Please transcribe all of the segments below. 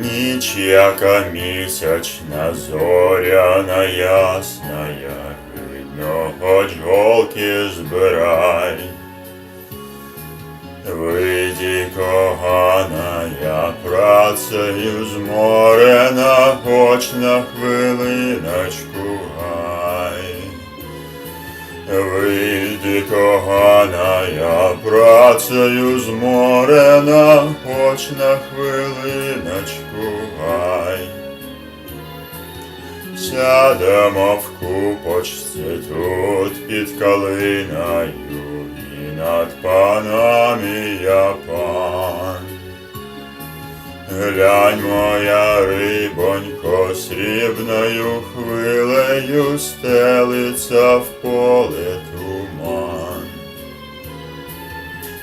Ніч, яка місячна, зоряна ясная, видно, хоч голки збирай. Вийди, кохана, я працею зморена, хоч на Вийди, кохана, я працею зморена, хоч на хвилиночку гай. Сядемо в купочці тут під калиною, і над панами я пан. Глянь, моя рибонько, срібною хвилею стелиться в поле туман.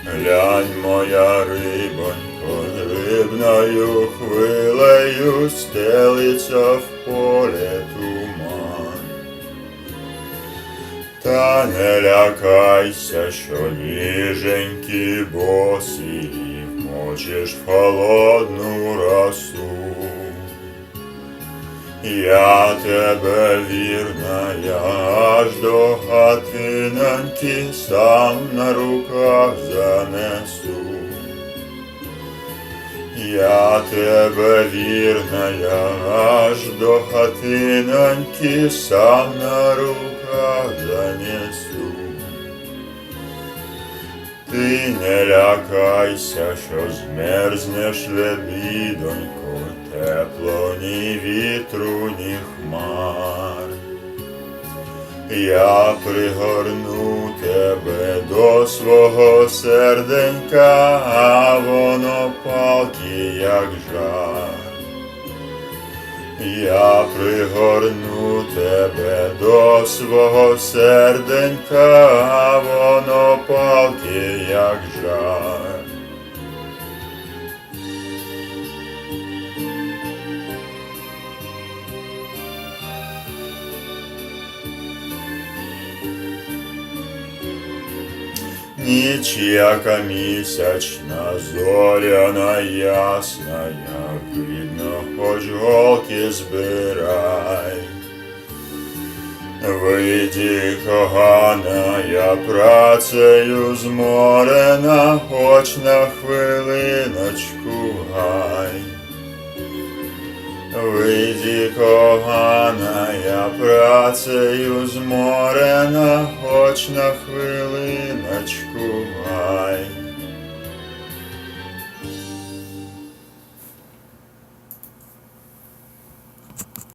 Глянь, моя рибонько, рибною хвилею стелиться в поле туман. Та не лякайся, що ніженькі босі вмочиш в холодну росу. Я тебе вірна, я аж до хатиноньки сам на руках занесу. Я тебе вірна, я аж до хатиноньки сам на руках не лякайся, що змерзнеш лебідонько, тепло ні вітру, ні хмар. Я пригорну тебе до свого серденька, а воно палки, як жар. Я пригорну тебе до свого серденька, воно палки, як жар. Ніч, яка зоряна ясна, видно, хоч голки збирай. Вийди, кохана, я працею зморена, хоч на хвилиночку гай. Вийди, кохана, я працею зморена, хоч на хвилиночку.